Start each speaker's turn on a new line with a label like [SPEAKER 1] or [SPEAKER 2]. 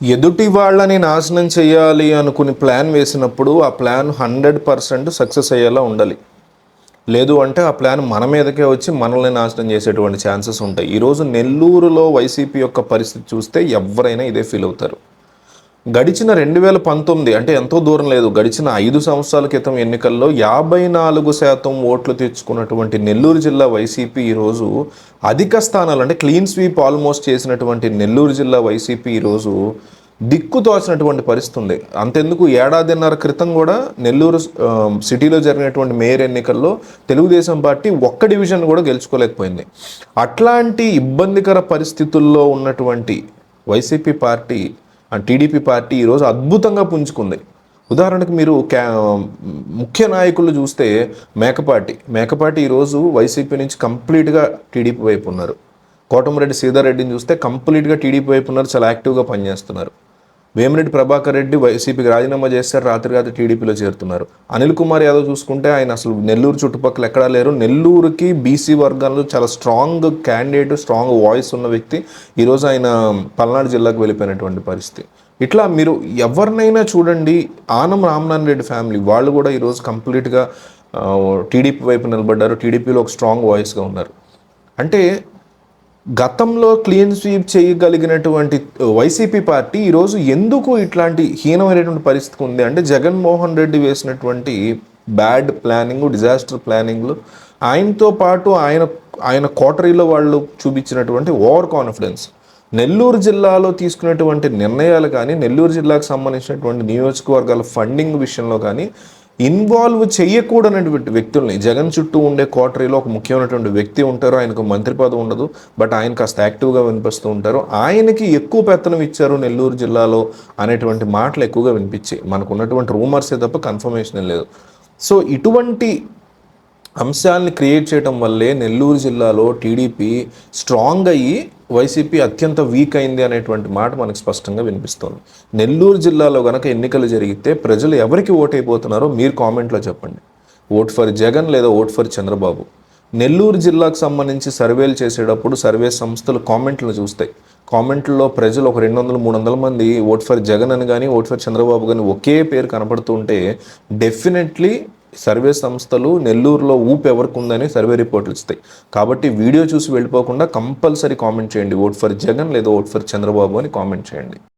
[SPEAKER 1] ఎదుటి వాళ్ళని నాశనం చేయాలి అనుకుని ప్లాన్ వేసినప్పుడు ఆ ప్లాన్ హండ్రెడ్ పర్సెంట్ సక్సెస్ అయ్యేలా ఉండాలి. లేదు అంటే ఆ ప్లాన్ మన మీదకే వచ్చి మనల్ని నాశనం చేసేటువంటి ఛాన్సెస్ ఉంటాయి. ఈరోజు నెల్లూరులో వైసీపీ యొక్క పరిస్థితి చూస్తే ఎవరైనా ఇదే ఫీల్ అవుతారు. గడిచిన రెండు వేల పంతొమ్మిది అంటే ఎంతో దూరం లేదు. గడిచిన ఐదు సంవత్సరాల క్రితం ఎన్నికల్లో యాభై నాలుగు శాతం ఓట్లు తెచ్చుకున్నటువంటి నెల్లూరు జిల్లా వైసీపీ ఈరోజు అధిక స్థానాలు అంటే క్లీన్ స్వీప్ ఆల్మోస్ట్ చేసినటువంటి నెల్లూరు జిల్లా వైసీపీ ఈరోజు దిక్కు తోచినటువంటి పరిస్థితి ఉంది. అంతెందుకు ఏడాదిన్నర క్రితం కూడా నెల్లూరు సిటీలో జరిగినటువంటి మేయర్ ఎన్నికల్లో తెలుగుదేశం పార్టీ ఒక్క డివిజన్ కూడా గెలుచుకోలేకపోయింది. అట్లాంటి ఇబ్బందికర పరిస్థితుల్లో ఉన్నటువంటి వైసీపీ పార్టీ టీడీపీ పార్టీ ఈరోజు అద్భుతంగా పుంజుకుంది. ఉదాహరణకు మీరు క్యా ముఖ్య నాయకులు చూస్తే మేకపాటి. మేకపాటి ఈరోజు వైసీపీ నుంచి కంప్లీట్గా టీడీపీ వైపు ఉన్నారు. కోటమిరెడ్డి సీతారెడ్డిని చూస్తే కంప్లీట్గా టీడీపీ వైపు ఉన్నారు చాలా యాక్టివ్గా పనిచేస్తున్నారు. వేమిరెడ్డి ప్రభాకర్ రెడ్డి వైసీపీకి రాజీనామా చేస్తారు రాత్రి రాత్రి టీడీపీలో చేరుతున్నారు. అనిల్ కుమార్ యాదవ్ చూసుకుంటే ఆయన అసలు నెల్లూరు చుట్టుపక్కల ఎక్కడా లేరు. నెల్లూరుకి బీసీ వర్గాల్లో చాలా స్ట్రాంగ్ క్యాండిడేట్ స్ట్రాంగ్ వాయిస్ ఉన్న వ్యక్తి ఈరోజు ఆయన పల్నాడు జిల్లాకు వెళ్ళిపోయినటువంటి పరిస్థితి. ఇట్లా మీరు ఎవరినైనా చూడండి ఆనం రామనారాయణ రెడ్డి ఫ్యామిలీ వాళ్ళు కూడా ఈరోజు కంప్లీట్గా టీడీపీ వైపు నిలబడ్డారు. టీడీపీలో ఒక స్ట్రాంగ్ వాయిస్గా ఉన్నారు. అంటే గతంలో క్లీన్ స్వీప్ చేయగలిగినటువంటి వైసీపీ పార్టీ ఈరోజు ఎందుకు ఇట్లాంటి హీనమైనటువంటి పరిస్థితి ఉంది అంటే జగన్మోహన్ రెడ్డి వేసినటువంటి బ్యాడ్ ప్లానింగ్ డిజాస్టర్ ప్లానింగ్లు ఆయనతో పాటు ఆయన ఆయన కోటరీలో వాళ్ళు చూపించినటువంటి ఓవర్ కాన్ఫిడెన్స్. నెల్లూరు జిల్లాలో తీసుకున్నటువంటి నిర్ణయాలు కానీ నెల్లూరు జిల్లాకు సంబంధించినటువంటి నియోజకవర్గాల ఫండింగ్ విషయంలో కానీ ఇన్వాల్వ్ చేయకూడనటువంటి వ్యక్తుల్ని జగన్ చుట్టూ ఉండే కోటరీలో ఒక ముఖ్యమైనటువంటి వ్యక్తి ఉంటారు ఆయనకు మంత్రి పదవి ఉండదు బట్ ఆయన కాస్త యాక్టివ్గా వినిపిస్తూ ఉంటారు. ఆయనకి ఎక్కువ పెత్తనం ఇచ్చారు నెల్లూరు జిల్లాలో అనేటువంటి మాటలు ఎక్కువగా వినిపించాయి మనకు ఉన్నటువంటి రూమర్సే తప్ప కన్ఫర్మేషన్ లేదు. సో ఇటువంటి అంశాలని క్రియేట్ చేయడం వల్లే నెల్లూరు జిల్లాలో టీడీపీ స్ట్రాంగ్ అయ్యి వైసీపీ అత్యంత వీక్ అయింది అనేటువంటి మాట మనకు స్పష్టంగా వినిపిస్తుంది. నెల్లూరు జిల్లాలో గనక ఎన్నికలు జరిగితే ప్రజలు ఎవరికి ఓటైపోతున్నారో మీరు కామెంట్లో చెప్పండి. ఓట్ ఫర్ జగన్ లేదా ఓట్ ఫర్ చంద్రబాబు? నెల్లూరు జిల్లాకు సంబంధించి సర్వేలు చేసేటప్పుడు సర్వే సంస్థలు కామెంట్లు చూస్తాయి. కామెంట్లో ప్రజలు ఒక రెండు వందల మూడు వందల మంది ఓట్ ఫర్ జగన్ అని కానీ ఓట్ ఫర్ చంద్రబాబు కానీ ఒకే పేరు కనపడుతుంటే డెఫినెట్లీ సర్వే సంస్థలు నెల్లూరులో ఊపు ఎవరికి ఉందని సర్వే రిపోర్ట్లు ఇస్తాయి. కాబట్టి వీడియో చూసి వెళ్ళిపోకుండా కంపల్సరీ కామెంట్ చేయండి. ఓట్ ఫర్ జగన్ లేదా ఓట్ ఫర్ చంద్రబాబు అని కామెంట్ చేయండి.